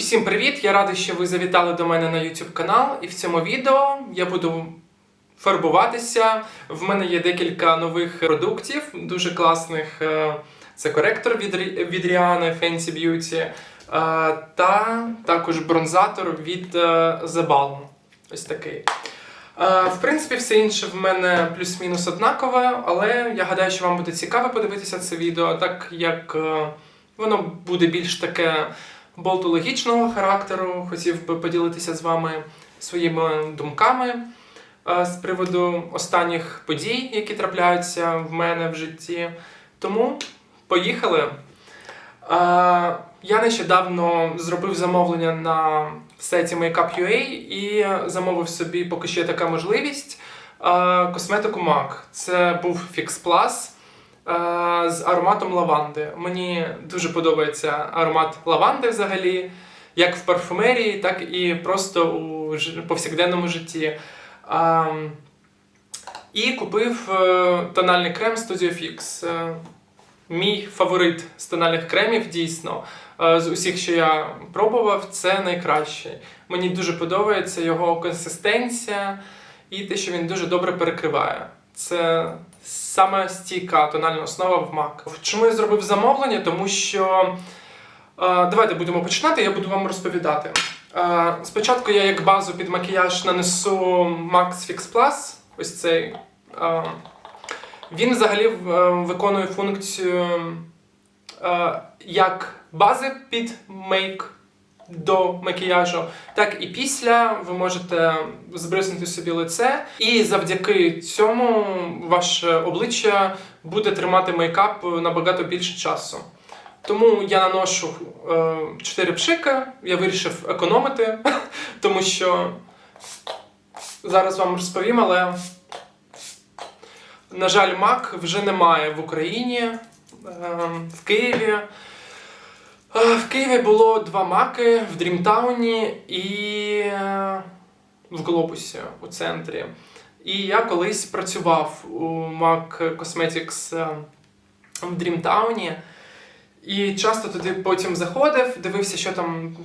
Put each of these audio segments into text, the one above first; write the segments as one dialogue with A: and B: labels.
A: Усім привіт! Я радий, що ви завітали до мене на YouTube канал. І в цьому відео я буду фарбуватися. В мене є декілька нових продуктів, дуже класних. Е, Це коректор від, від Rihanna Fancy Beauty е, та також бронзатор від е, The Balm. Ось такий. В принципі, все інше в мене плюс-мінус однакове, але я гадаю, що вам буде цікаво подивитися це відео, так як воно буде більш таке болтологічного характеру. Хотів би поділитися з вами своїми думками е, з приводу останніх подій, які трапляються в мене в житті. Тому поїхали. Е, Я нещодавно зробив замовлення на сайті Makeup.ua і замовив собі, поки що така можливість, е, косметику MAC. Це був Fix Plus з ароматом лаванди. Мені дуже подобається аромат лаванди взагалі, як в парфумерії, так і просто у повсякденному житті. Ем, І купив е, тональний крем Studio Fix. Е, Мій фаворит з тональних кремів, дійсно. Е, З усіх, що я пробував, це найкращий. Мені дуже подобається його консистенція і те, що він дуже добре перекриває. Це саме стійка тональна основа в MAC. Чому я зробив замовлення? Тому що е, давайте будемо починати, я буду вам розповідати. Е, спочатку я як базу під макіяж нанесу Max Fix Plus. Ось цей. Е, він взагалі виконує функцію як бази під мейк до макіяжу, так і після ви можете збриснути собі лице, і завдяки цьому ваше обличчя буде тримати мейкап набагато більше часу. Тому я наношу е, 4 пшики, я вирішив економити, тому що зараз вам розповім, але на жаль, мак вже немає в Україні, е, в Києві. Е, В Києві було два маки в Дрімтауні і е, в Глобусі у центрі. І я колись працював у Mac Cosmetics е, в Дрімтауні. І часто туди потім заходив, дивився, що там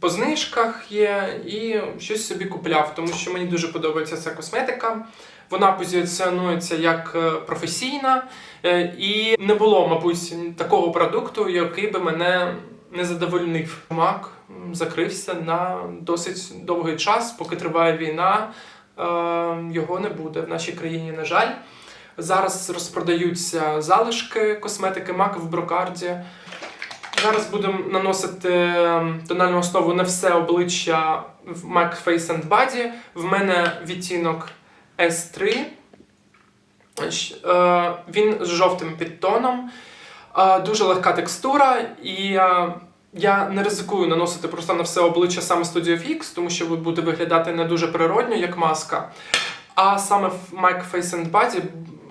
A: по знижках є, і щось собі купляв, тому що мені дуже подобається ця косметика. Вона позиціонується як е, професійна, е, і не було, мабуть, такого продукту, який би мене не задовольнив. Мак закрився на досить довгий час, поки триває війна. е, Його не буде в нашій країні, на жаль. Зараз розпродаються залишки косметики MAC в брокарді. Зараз будемо наносити тональну основу на все обличчя в MAC Face and Body. В мене відтінок S3. Е, Він з жовтим підтоном. Е, Дуже легка текстура, і е, я не ризикую наносити просто на все обличчя саме Studio Fix, тому що буде виглядати не дуже природньо, як маска. А саме в MAC Face and Body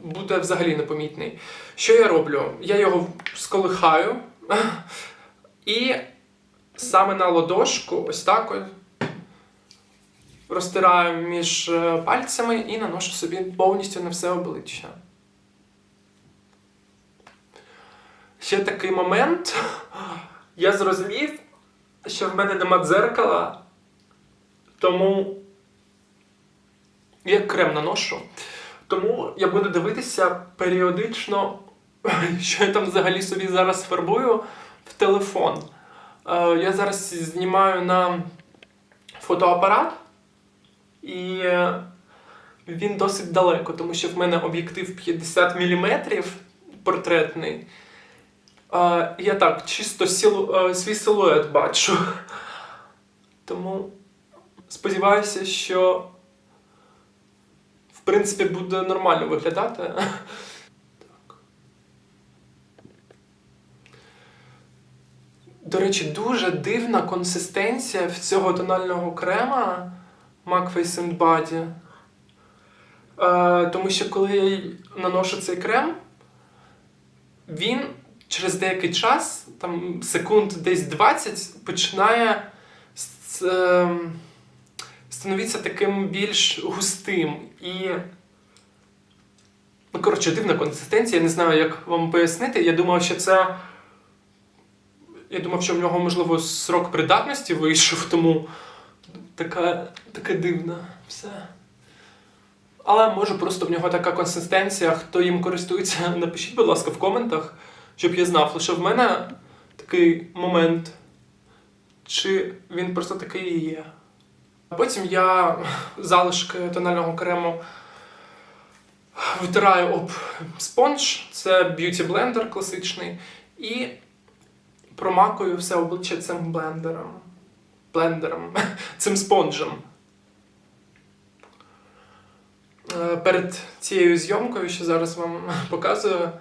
A: буде взагалі непомітний. Що я роблю? Я його сколихаю і саме на ладошку, ось так ось, розтираю між е, пальцями і наношу собі повністю на все обличчя. Ще такий момент. Я зрозумів, що в мене нема дзеркала, тому я крем наношу. Тому я буду дивитися періодично, що я там взагалі собі зараз фарбую в телефон. Е, Я зараз знімаю на фотоапарат, і е, він досить далеко, тому що в мене об'єктив 50 мм портретний. Я так чисто силу, е, свій силует бачу. Тому сподіваюся, що в принципі буде нормально виглядати. До речі, дуже дивна консистенція в цього тонального крема Face and. Е, тому що коли я наношу цей крем, він через деякий час, там секунд десь 20, починає ем, становитися таким більш густим. І. Ну, коротше, дивна консистенція, я не знаю, як вам пояснити. Я думав, що це Я думав, що в нього, можливо, срок придатності вийшов, тому така, таке дивне все. Але може просто в нього така консистенція. Хто їм користується, напишіть, будь ласка, в коментах, щоб я знав. Лише в мене такий момент, чи він просто такий і є. Потім я залишки тонального крему витираю об спонж, це б'юті блендер класичний, і промакую все обличчя цим блендером. Блендером, цим спонжем. Е, Перед цією зйомкою, що зараз вам показую,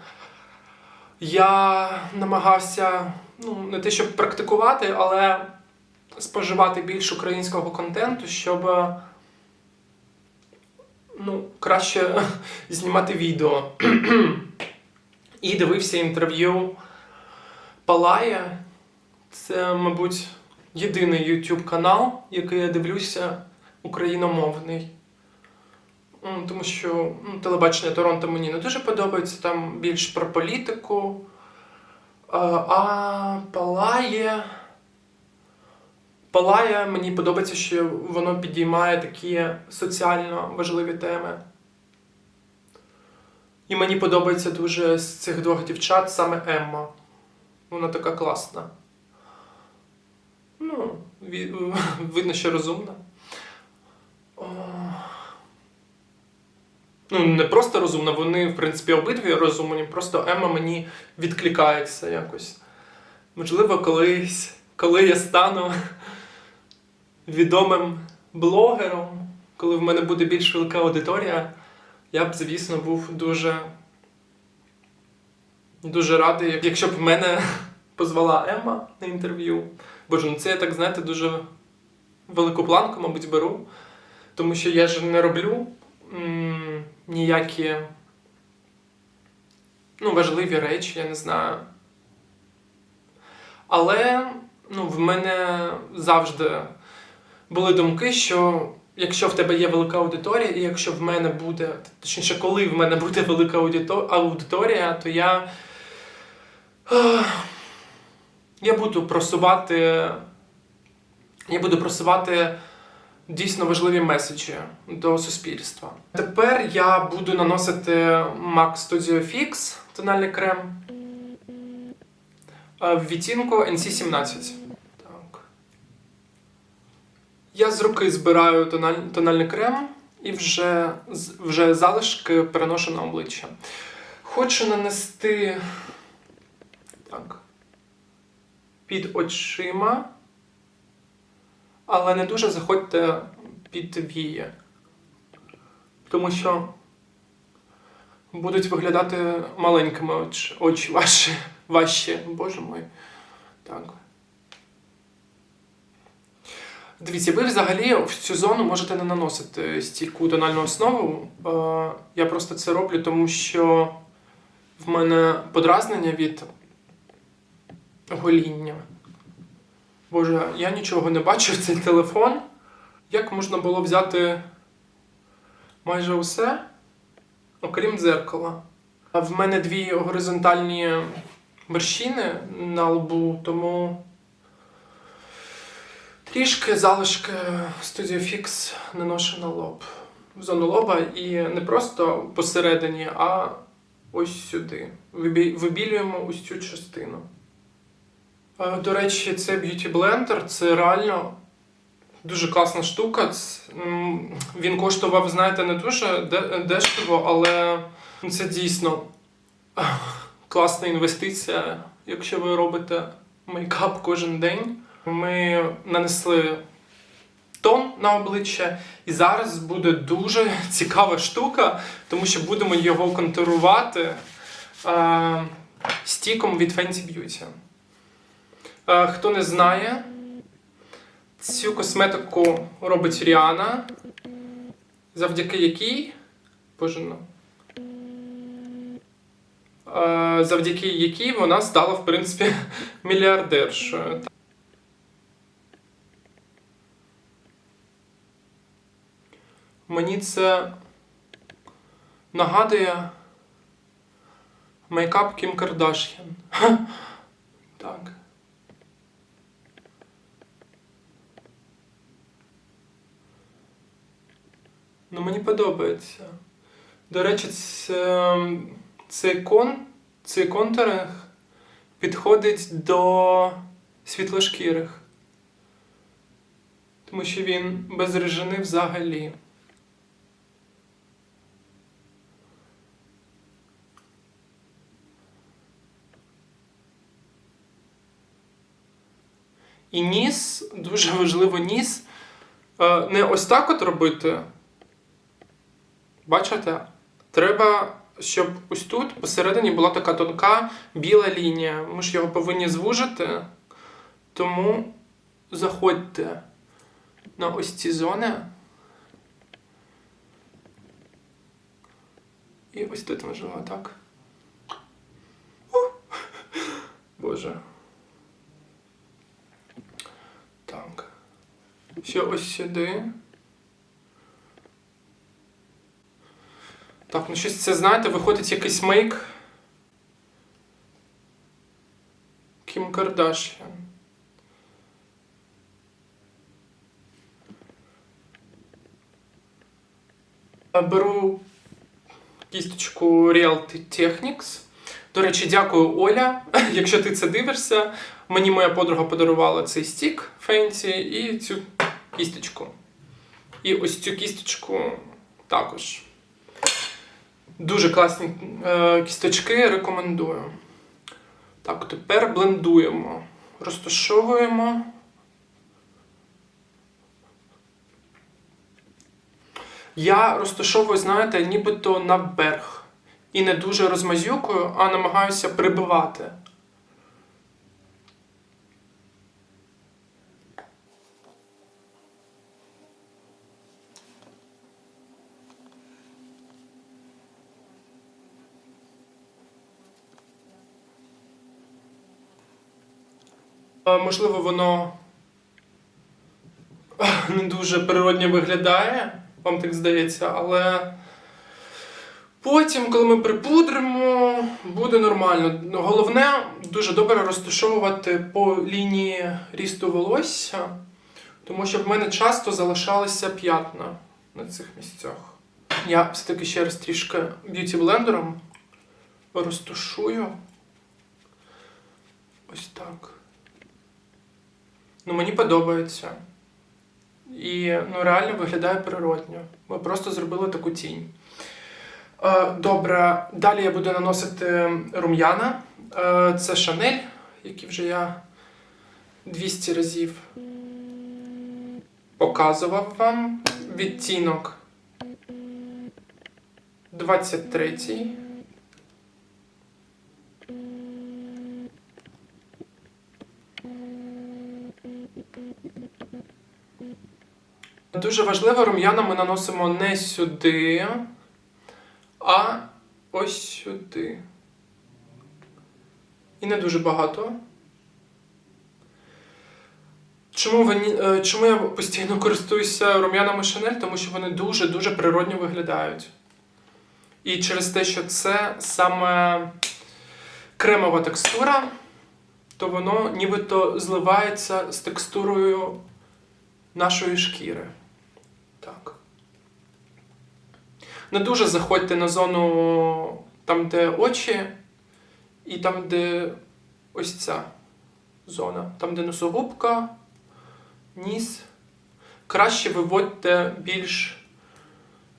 A: я намагався ну, не те, щоб практикувати, але споживати більш українського контенту, щоб ну, краще знімати відео. І дивився інтерв'ю Палая. Це, мабуть, єдиний YouTube канал, який я дивлюся україномовний. Тому що ну, телебачення Торонто мені не дуже подобається, там більш про політику. А, Палає. Палає, мені подобається, що воно підіймає такі соціально важливі теми. І мені подобається дуже з цих двох дівчат саме Емма. Вона така класна. Видно, що розумна. Ну, не просто розумна, вони, в принципі, обидві розумні, просто Емма мені відкликається якось. Можливо, колись, коли я стану відомим блогером, коли в мене буде більш велика аудиторія, я б, звісно, був дуже, дуже радий, якщо б в мене позвала Емма на інтерв'ю. Боже, ну це я так, знаєте, дуже велику планку, мабуть, беру. Тому що я ж не роблю м, ніякі ну, важливі речі, я не знаю. Але ну, в мене завжди були думки, що якщо в тебе є велика аудиторія, і якщо в мене буде, точніше, коли в мене буде велика аудиторія, то я, я буду просувати, я буду просувати дійсно важливі меседжі до суспільства. Тепер я буду наносити MAC Studio Fix тональний крем е, в відтінку NC17. Так. Я з руки збираю тональ- тональний крем і вже, вже залишки переношу на обличчя. Хочу нанести так, під очима, але не дуже заходьте під вії. Тому що будуть виглядати маленькими очі, очі ваші, ваші, боже мой. Так. Дивіться, ви взагалі в цю зону можете не наносити стійку тональну основу. Я просто це роблю, тому що в мене подразнення від гоління. Боже, я нічого не бачу цей телефон. Як можна було взяти майже усе, окрім дзеркала? В мене дві горизонтальні вершини на лбу, тому трішки залишки Studio Fix наношу на лоб. В зону лоба і не просто посередині, а ось сюди. Вибілюємо ось цю частину. Е, До речі, це Beauty Blender, це реально дуже класна штука. Він коштував, знаєте, не дуже де- дешево, але це дійсно класна інвестиція, якщо ви робите мейкап кожен день. Ми нанесли тон на обличчя, і зараз буде дуже цікава штука, тому що будемо його контурувати е, стіком від Fenty Beauty. Е, Хто не знає, цю косметику робить Ріана, завдяки якій. Боже, ну. Е, Завдяки якій вона стала, в принципі, мільярдершою. Мені це нагадує мейкап Кім Кардаш'ян. Так. Ну, мені подобається. До речі, це, цей, кон, цей контуринг підходить до світлошкірих. Тому що він без режини взагалі. І ніс, дуже важливо ніс. е, Не ось так от робити. Бачите? Треба, щоб ось тут посередині була така тонка біла лінія. Ми ж його повинні звужити. Тому заходьте на ось ці зони. І ось тут можливо так. О! Боже. Так. Ще ось сюди. Так, ну щось це, знаєте, виходить якийсь мейк. Кім Кардашян. Беру кісточку Realty Technics. До речі, дякую, Оля. Якщо ти це дивишся, мені моя подруга подарувала цей стік Фенсі і цю кісточку. І ось цю кісточку також. Дуже класні е, кісточки, рекомендую. Так, тепер блендуємо. Розташовуємо. Я розташовую, знаєте, нібито наверх. І не дуже розмазюкую, а намагаюся прибивати. Можливо, воно не дуже природньо виглядає, вам так здається, але потім, коли ми припудримо, буде нормально. Ну, Головне дуже добре розташовувати по лінії рісту волосся, тому що в мене часто залишалися п'ятна на цих місцях. Я все-таки ще раз трішки б'юті-блендером розташую. Ось так. Ну, мені подобається. І ну, реально виглядає природньо. Ми просто зробили таку тінь. Е, добре, далі я буду наносити рум'яна. Е, це Шанель, які вже я 200 разів показував вам. Відтінок 23. Дуже важливо, рум'яна ми наносимо не сюди, а ось сюди. І не дуже багато. Чому, ви, е, чому я постійно користуюся рум'янами Chanel? Тому що вони дуже-дуже природньо виглядають. І через те, що це саме кремова текстура, то воно нібито зливається з текстурою нашої шкіри. Так. Не дуже заходьте на зону там, де очі, і там, де ось ця зона. Там, де носогубка, ніс. Краще виводьте більш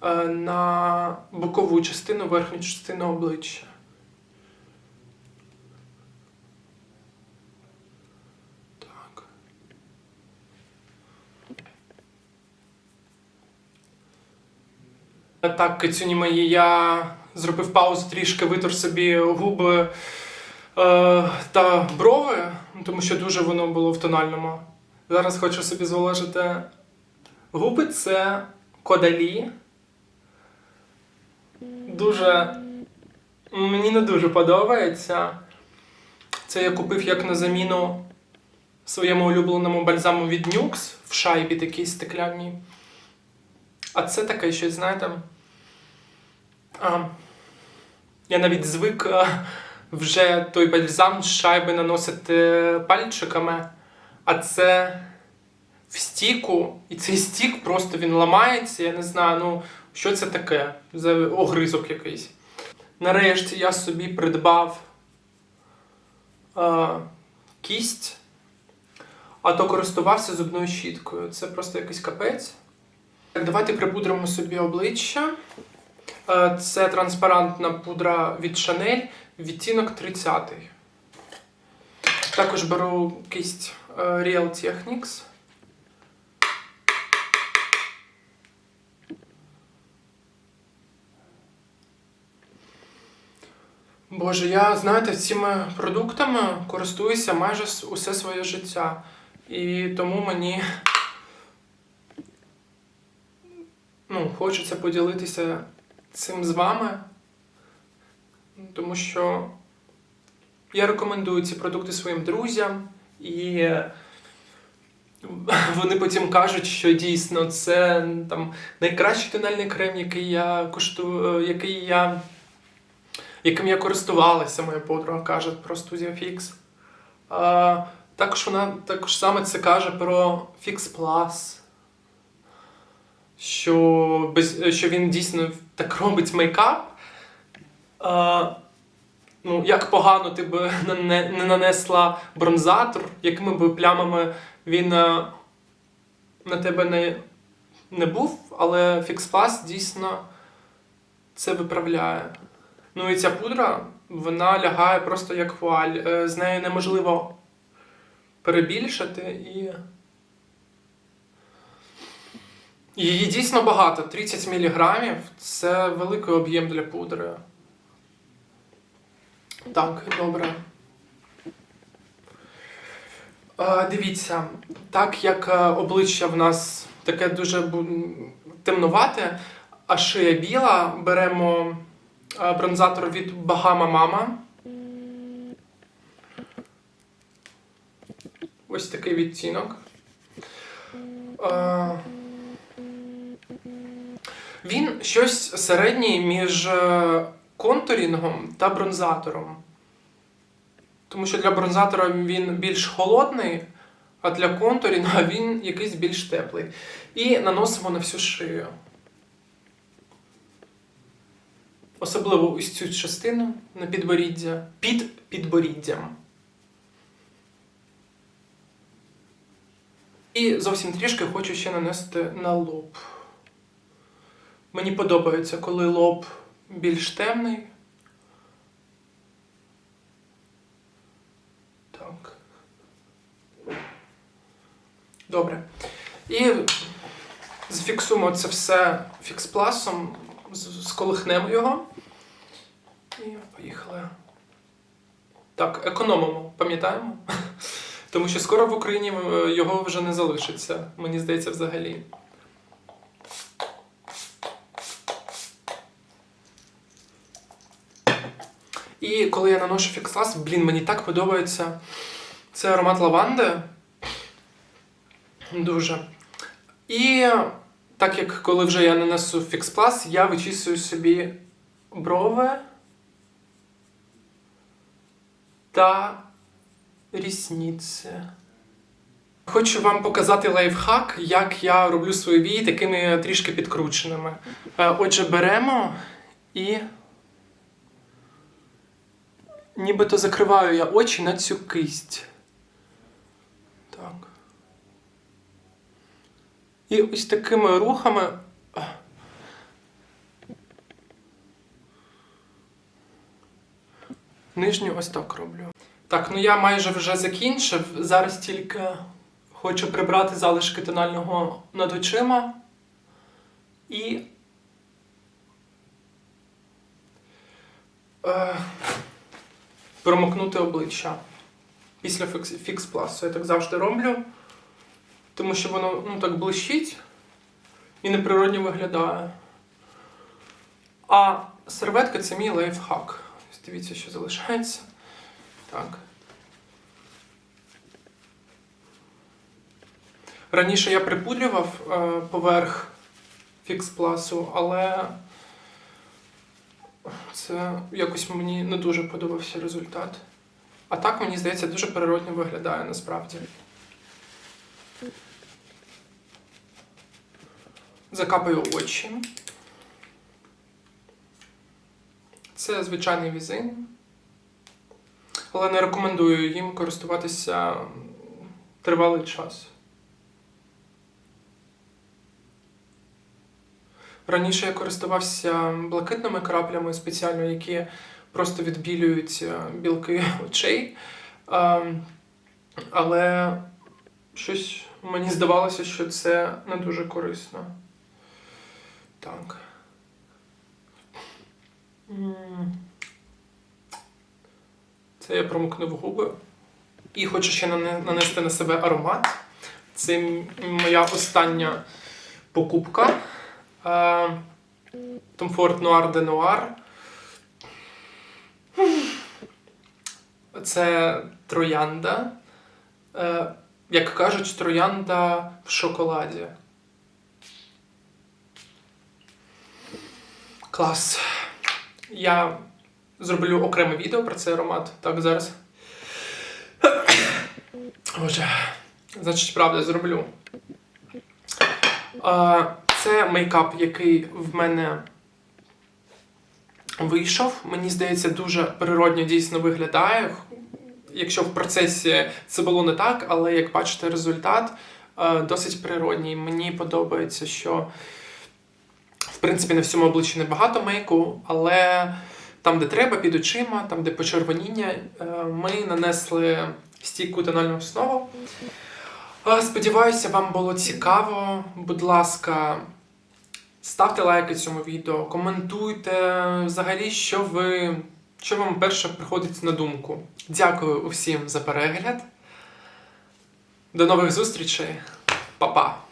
A: е, на бокову частину, верхню частину обличчя. Так, кицюні мої, я зробив паузу трішки, витер собі губи е, та брови, тому що дуже воно було в тональному. Зараз хочу собі зволожити губи це кодалі. Дуже. Мені не дуже подобається. Це я купив як на заміну своєму улюбленому бальзаму від Nux в шайбі такій стеклянній. А це таке щось, знаєте. А, я навіть звик а, вже той бальзам з шайби наносити пальчиками, а це в стіку, і цей стік просто він ламається. Я не знаю, ну що це таке за огризок якийсь. Нарешті я собі придбав е, кість, а то користувався зубною щіткою. Це просто якийсь капець. Так, давайте припудримо собі обличчя. Е, Це транспарантна пудра від Chanel, відтінок 30. Також беру кисть е, Real Techniques. Боже, я, знаєте, цими продуктами користуюся майже усе своє життя. І тому мені ну, хочеться поділитися цим з вами, тому що я рекомендую ці продукти своїм друзям, і вони потім кажуть, що дійсно це там найкращий тональний крем, який я коштую, який я, яким я користувалася, моя подруга каже про Studio Fix. Також вона також саме це каже про Fix Plus що, без, що він дійсно так робить мейкап. А, ну, як погано ти б не, не нанесла бронзатор, якими б плямами він на тебе не, не був, але Plus дійсно це виправляє. Ну і ця пудра, вона лягає просто як вуаль. Е, З нею неможливо перебільшити і. Її дійсно багато, 30 мг це великий об'єм для пудри. Так, добре. Е, Дивіться, так як е, обличчя в нас таке дуже темнувате, а шия біла, беремо е, бронзатор від Bahama Mama. Ось такий відтінок. Е, Він щось середній між е, контурінгом та бронзатором. Тому що для бронзатора він більш холодний, а для контурінга він якийсь більш теплий. І наносимо на всю шию. Особливо ось цю частину на підборіддя. Під підборіддям. І зовсім трішки хочу ще нанести на лоб. Мені подобається, коли лоб більш темний. Так. Добре. І зафіксуємо це все фікспласом, сколихнемо його. І поїхали. Так, економимо, пам'ятаємо? Тому що скоро в Україні е, його вже не залишиться, мені здається, взагалі. І коли я наношу фікслас, блін, мені так подобається. Це аромат лаванди. Дуже. І так як коли вже я нанесу фіксплас, я вичісую собі брови та рісниці. Хочу вам показати лайфхак, як я роблю свої вії такими трішки підкрученими. Е, Отже, беремо і нібито закриваю я очі на цю кисть. Так. І ось такими рухами. Нижню ось так роблю. Так, ну я майже вже закінчив. Зараз тільки хочу прибрати залишки тонального над очима. І. Промокнути обличчя після фікс, фікс пласу. Я так завжди роблю, тому що воно ну, так блищить і неприродньо виглядає. А серветка це мій лайфхак. Дивіться, що залишається. Так. Раніше я припудрював е, поверх фікс пласу, але це якось мені не дуже подобався результат. А так, мені здається, дуже природньо виглядає насправді. закапаю очі. Це звичайний візин. Але не рекомендую їм користуватися тривалий час. Раніше я користувався блакитними краплями спеціально, які просто відбілюють е, білки очей. Але щось мені здавалося, що це не дуже корисно. Так. Це я промокнув губи. І хочу ще нанести на себе аромат. Це моя остання покупка. Tom Ford Noir de Noir. Це троянда. Е, Як кажуть, троянда в шоколаді. Клас. Я зроблю окреме відео про цей аромат. Так, зараз. Боже. Значить, правда, зроблю. Це мейкап, який в мене вийшов. Мені здається, дуже природньо дійсно виглядає. Якщо в процесі це було не так, але як бачите, результат е, досить природній. Мені подобається, що в принципі на всьому обличчі небагато мейку, але там, де треба, під очима, там, де почервоніння, е, ми нанесли стійку тональну основу. Е, Сподіваюся, вам було цікаво. Будь ласка, ставте лайки цьому відео, коментуйте взагалі, що ви. Що вам перше приходить на думку? Дякую усім за перегляд. До нових зустрічей. Па-па!